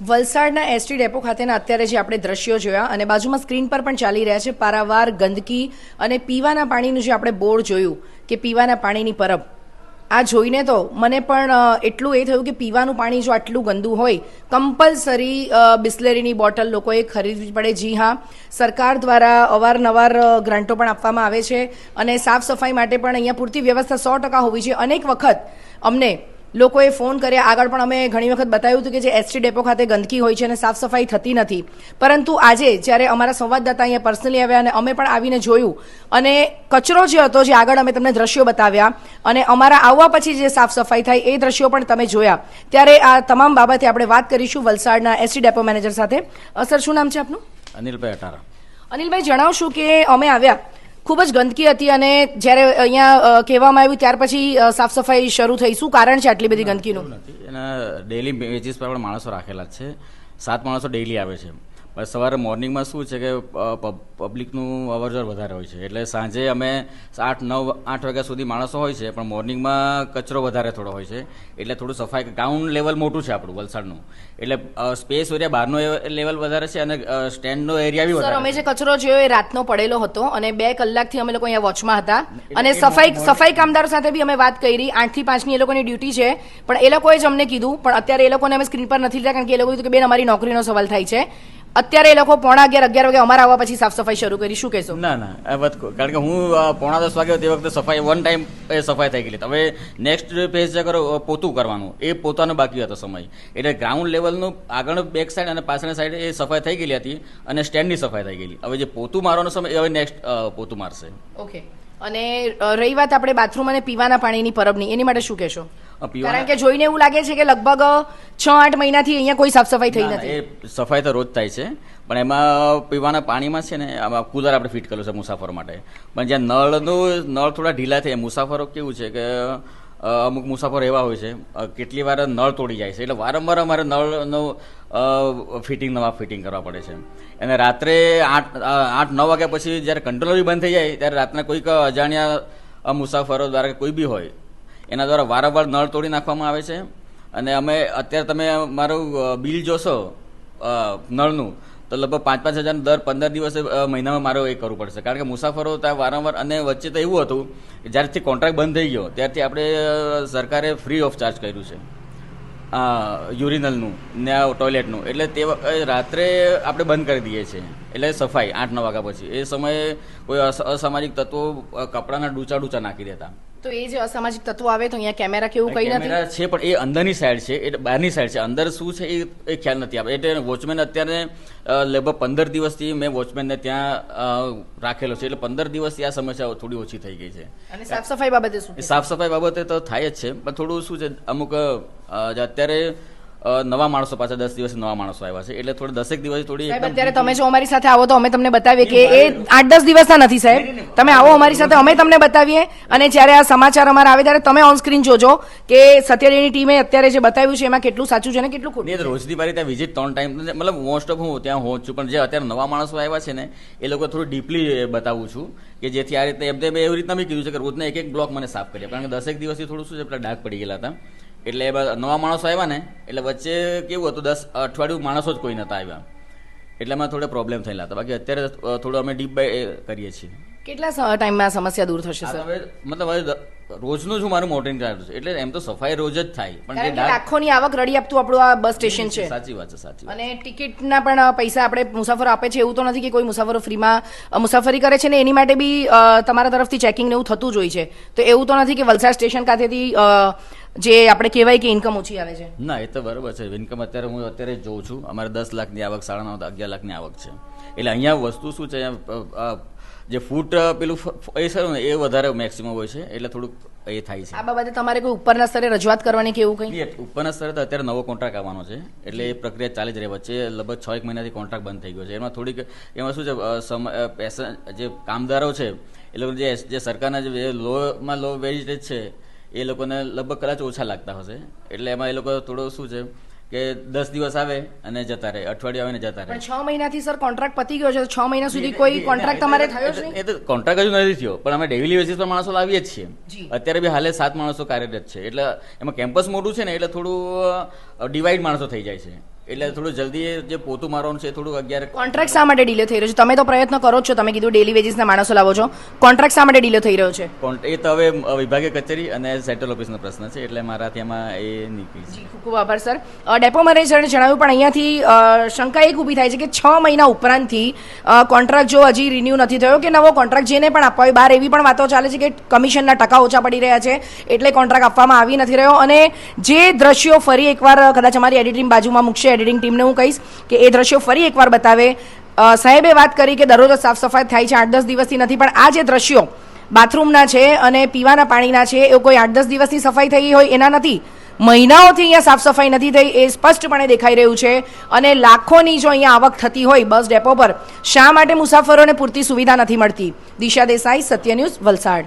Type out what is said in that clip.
વલસાડના ST depot ખાતેના અત્યારે જે આપણે દ્રશ્યો જોયા અને બાજુમાં સ્ક્રીન પર પણ ચાલી રહ્યા છે પારાવાર ગંદકી અને પીવાના પાણીનું જે આપણે બોર્ડ જોયું કે પીવાના પાણીની પરબ. આ જોઈને તો મને પણ એટલું એ થયું કે પીવાનું પાણી જો આટલું ગંદુ હોય, કમ્પલસરી બિસ્લેરીની બોટલ લોકોએ ખરીદવી પડે. જી હા, સરકાર દ્વારા અવારનવાર ગ્રાન્ટો પણ આપવામાં આવે છે અને સાફ સફાઈ માટે પણ અહીંયા પૂરતી વ્યવસ્થા સો ટકા હોવી જોઈએ. અનેક વખત અમને લોકોએ ફોન કર્યા. આગળ પણ અમે ઘણી વખત બતાવ્યું હતું કે જે એસટી ડેપો ખાતે ગંદકી હોય છે અને સાફ સફાઈ થતી નથી. પરંતુ આજે જ્યારે અમારા સંવાદદાતા અહીંયા પર્સનલી આવ્યા અને અમે પણ આવીને જોયું અને કચરો જે હતો જે આગળ અમે તમને દ્રશ્યો બતાવ્યા અને અમારા આવવા પછી જે સાફ સફાઈ થાય એ દ્રશ્યો પણ તમે જોયા. ત્યારે આ તમામ બાબતે આપણે વાત કરીશું વલસાડના એસટી ડેપો મેનેજર સાથે. સર શું નામ છે આપનું? અનિલભાઈ અટારા. અનિલભાઈ જણાવશું કે અમે આવ્યા. ખૂબ જ ગંદકી હતી અને જ્યારે અહીંયા કહેવામાં આવ્યું ત્યાર પછી સાફ સફાઈ શરૂ થઈ શું કારણ છે આટલી બધી ગંદકીનું? એના ડેલી બેચીસ પર આપણે માણસો રાખેલા છે. સાત માણસો ડેઈલી આવે છે. પણ સવારે મોર્નિંગમાં શું છે કે પબ્લિકનું અવરજવર વધારે હોય છે. એટલે સાંજે અમે આઠ નવ આઠ વાગ્યા સુધી માણસો હોય છે પણ મોર્નિંગમાં કચરો વધારે થોડો હોય છે. એટલે થોડું સફાઈ ગ્રાઉન્ડ લેવલ મોટું છે આપણું વલસાડનું. એટલે સ્પેસ એરિયા બહારનો લેવલ વધારે છે અને સ્ટેન્ડનો એરિયા બી વધારે અમે જે કચરો જોયો એ રાતનો પડેલો હતો અને બે કલાકથી અમે લોકો અહીંયા વોચમાં હતા. અને સફાઈ સફાઈ કામદારો સાથે બી અમે વાત કરી. આઠથી પાંચની એ લોકોની ડ્યુટી છે. પણ એ લોકોએ જ અમને કીધું. પણ અત્યારે એ લોકોને અમે સ્ક્રીન પર નથી લીધા કારણ કે એ લોકો કીધું કે બેન અમારી નોકરીનો સવાલ થાય છે. અત્યારે એ લોકો પોણા અગિયાર અગિયાર વાગે અમારા આવવા પછી સાફ સફાઈ શરૂ કરી. શું કહેશો? ના ના આ વાત કારણ કે હું પોણા દસ વાગે તે વખતે સફાઈ વન ટાઈમ એ સફાઈ થઈ ગયેલી. હવે નેક્સ્ટ ફેઝ જે કરો પોતું કરવાનું. એ પોતાનો બાકી હતો સમય. એટલે ગ્રાઉન્ડ લેવલનું આગળ બેક સાઈડ અને પાછળની સાઈડ એ સફાઈ થઈ ગયેલી હતી અને સ્ટેન્ડની સફાઈ થઈ ગયેલી. હવે જે પોતું મારવાનો સમય એ હવે નેક્સ્ટ પોતું મારશે. ઓકે અને રહી વાત આપણે બાથરૂમ અને પીવાના પાણીની પરબની. એની માટે શું કહેશો? કારણ કે જોઈને એવું લાગે છે કે લગભગ છ આઠ મહિનાથી અહીંયા કોઈ સાફ સફાઈ થઈ નથી. એ સફાઈ તો રોજ થાય છે પણ એમાં પીવાના પાણીમાં છે ને આમાં કુલર આપણે ફિટ કરેલું છે મુસાફરો માટે. પણ જ્યાં નળનું નળ થોડા ઢીલા થાય મુસાફરો કેવું છે કે અમુક મુસાફરો એવા હોય છે કેટલી વાર નળ તોડી જાય છે એટલે વારંવાર અમારે નળનું ફિટિંગ નવા ફિટિંગ કરવા પડે છે. અને રાત્રે આઠ આઠ નવ વાગ્યા પછી જ્યારે કંટ્રોલર બી બંધ થઈ જાય ત્યારે રાતના કોઈક અજાણ્યા મુસાફરો દ્વારા કોઈ બી હોય એના દ્વારા વારંવાર નળ તોડી નાખવામાં આવે છે. અને અમે અત્યારે તમે મારું બિલ જોશો નળનું, તો લગભગ પાંચ પાંચ હજાર દર પંદર દિવસે મહિનામાં મારે એ કરવું પડશે. કારણ કે મુસાફરો ત્યાં વારંવાર, અને વચ્ચે તો એવું હતું કે જ્યારથી કોન્ટ્રાક્ટ બંધ થઈ ગયો, ત્યારથી આપણે સરકારે ફ્રી ઓફ ચાર્જ કર્યું છે. યુરિનલનું ને ટોયલેટનું એટલે તે રાત્રે આપણે બંધ કરી દઈએ છીએ. એટલે સફાઈ આઠ નવ વાગ્યા પછી. એ સમયે કોઈ અસ- અસામાજિક તત્વો કપડાના ડૂચા ડૂચા નાખી દેતા. તો એ જે અસામાજિક તત્વો આવે તો અહીંયા કેમેરા કેવું કઈ નથી? કેમેરા છે પણ એ અંદરની સાઈડ છે એટલે બહારની સાઈડ છે. અંદર શું છે એ એ ખ્યાલ નથી આવે એટલે વોચમેન અત્યારે લગભગ પંદર દિવસથી મેં વોચમેનને ત્યાં રાખેલો છે. એટલે પંદર દિવસથી આ સમસ્યાઓ થોડી ઓછી થઈ ગઈ છે. અને સાફ સફાઈ બાબતે શું સાફ સફાઈ બાબતે તો થાય જ છે પણ થોડું શું છે અમુક અત્યારે નવા માણસો પાછા દસ દિવસ નવા માણસો આવ્યા છે. એટલે થોડી દસેક દિવસ થોડી અત્યારે તમે જો અમારી સાથે આવો તો અમે તમને બતાવીએ કે એ આઠ દસ દિવસના નથી સાહેબ. તમે આવો અમારી સાથે અમે તમને બતાવીએ. અને જ્યારે આ સમાચાર અમારા આવે ત્યારે તમે ઓન સ્ક્રીન જોજો કે સત્યડેની ટીમે અત્યારે જે બતાવ્યું છે એમાં કેટલું સાચું છે અને કેટલું ખોટું રોજની મારી ત્યાં વિઝિટ ત્રણ ટાઈમ મતલબ મોસ્ટ ઓફ હું ત્યાં હોઉં છું પણ જે અત્યારે નવા માણસો આવ્યા છે ને એ લોકો થોડું ડીપલી બતાવું છું કે જેથી આ રીતે એમને એવી રીતના બી કીધું છે કે રોજના એક એક બ્લોક મને સાફ કરીએ. કારણ કે દસેક દિવસથી થોડું શું છે પેલા ડાઘ પડી ગયેલા હતા. એટલે એ બધા નવા માણસો આવ્યા ને એટલે વચ્ચે કેવું હતું દસ અઠવાડિયું માણસો જ કોઈ નતા આવ્યા. એટલે એમાં થોડા પ્રોબ્લેમ થયેલા હતા. બાકી અત્યારે થોડું અમે ડીપ બાય કરીએ છીએ. કેટલા ટાઈમમાં આ સમસ્યા દૂર થશે સર મતલબ હવે રોજનું જ મારું મોટરિંગ ચાલુ છે. એટલે એમ તો સફાઈ રોજ જ થાય. પણ લાખોની આવક રડી આપતું આપણું આ બસ સ્ટેશન છે. સાચી વાત છે સાચી અને ટિકિટના પણ પૈસા આપણે મુસાફરો આપે છે એવું તો નથી કે કોઈ મુસાફરો ફ્રીમાં મુસાફરી કરે છે ને એની માટે બી તમારા તરફથી ચેકિંગ ને એવું થતું જ હોય છે. તો એવું તો નથી કે વલસાડ સ્ટેશન ખાતેથી જે આપણે કહેવાય કે ઇન્કમ ઓછી આવે છે. ના એ તો બરોબર છે. ઇન્કમ અત્યારે હું અત્યારે જ જોઉં છું. અમારે દસ લાખની આવક સાડા નવ અગિયાર લાખની આવક છે. એટલે અહીંયા વસ્તુ શું છે? જે ફૂટ પેલું એ સર એ વધારે મેક્સિમમ હોય છે. એટલે થોડુંક એ થાય છે. આ બાબતે તમારે કોઈ ઉપરના સ્તરે રજૂઆત કરવાની કે એવું કંઈ? ઉપરના સ્તરે તો અત્યારે નવો કોન્ટ્રાક્ટ આવવાનો છે. એટલે એ પ્રક્રિયા ચાલી જ રહી વચ્ચે લગભગ છ એક મહિનાથી કોન્ટ્રાક્ટ બંધ થઈ ગયો છે. એમાં થોડીક એમાં શું છે સમ- જે કામદારો છે એ લોકો જે જે સરકારના જે લોમાં લો વેજ છે એ લોકોને લગભગ કદાચ ઓછા લાગતા હશે. એટલે એમાં એ લોકો થોડો શું છે કે દસ દિવસ આવે અને જતા રહે અઠવાડિયું આવે ને જતા રહે. છ મહિનાથી સર કોન્ટ્રાક્ટ પતી ગયો છે છ મહિના સુધી કોઈ કોન્ટ્રાક્ટ તમારે થયો છે એ તો કોન્ટ્રાક્ટ હજુ નથી થયો પણ અમે ડેઇલી બેસિસ પર માણસો લાવીએ જ છીએ. અત્યારે બી હાલે સાત માણસો કાર્યરત છે એટલે એમાં કેમ્પસ મોટું છે ને એટલે થોડું ડિવાઈડ માણસો થઈ જાય છે. એટલે થોડું જલ્દી જે પોતું મારવાનું છે થોડું અગિયાર કોન્ટ્રાક્ટ શા માટે ડીલે થઈ રહ્યો છે? તમે તો પ્રયત્ન કરો છો. તમે કીધું ડેલી વેજીસના માણસો લાવો છો. કોન્ટ્રાક્ટ શા માટે ડીલે થઈ રહ્યો છે? એ તો હવે વિભાગીય કચેરી અને સેન્ટ્રલ ઓફિસનો પ્રશ્ન છે એટલે મારાથી એમાં એ નીકળી જી ખૂબ ખૂબ આભાર સર. ડેપો મેનેજરને જણાવ્યું પણ અહીંયાથી શંકા એક ઊભી થાય છે કે છ મહિના ઉપરાંતથી કોન્ટ્રાક્ટ જો હજી રિન્યૂ નથી થયો કે નવો કોન્ટ્રાક્ટ જેને પણ આપવા હોય બહાર એવી પણ વાતો ચાલે છે કે કમિશનના ટકા ઓછા પડી રહ્યા છે એટલે કોન્ટ્રાક્ટ આપવામાં આવી નથી રહ્યો. અને જે દ્રશ્યો ફરી એકવાર કદાચ અમારી એડિટિંગ બાજુમાં મૂકશે એડિટિંગ ટીમને હું કહીશ કે એ દ્રશ્યો ફરી એકવાર બતાવે. સાહેબે વાત કરી કે દરરોજ સાફ સફાઈ થાય છે, આઠ દસ દિવસથી નથી, પણ આ જે દ્રશ્યો બાથરૂમના છે અને પીવાના પાણીના છે એ કોઈ આઠ દસ દિવસની સફાઈ થઈ હોય એના નથી. મહિનાઓથી અહીંયા સાફ સફાઈ નથી થઈ, એ સ્પષ્ટપણે દેખાઈ રહ્યું છે. અને લાખોની જો અહીંયા આવક થતી હોય બસ ડેપો પર, શા માટે મુસાફરોને પૂરતી સુવિધા નથી મળતી? દિશા દેસાઈ, સત્ય ન્યૂઝ, વલસાડ.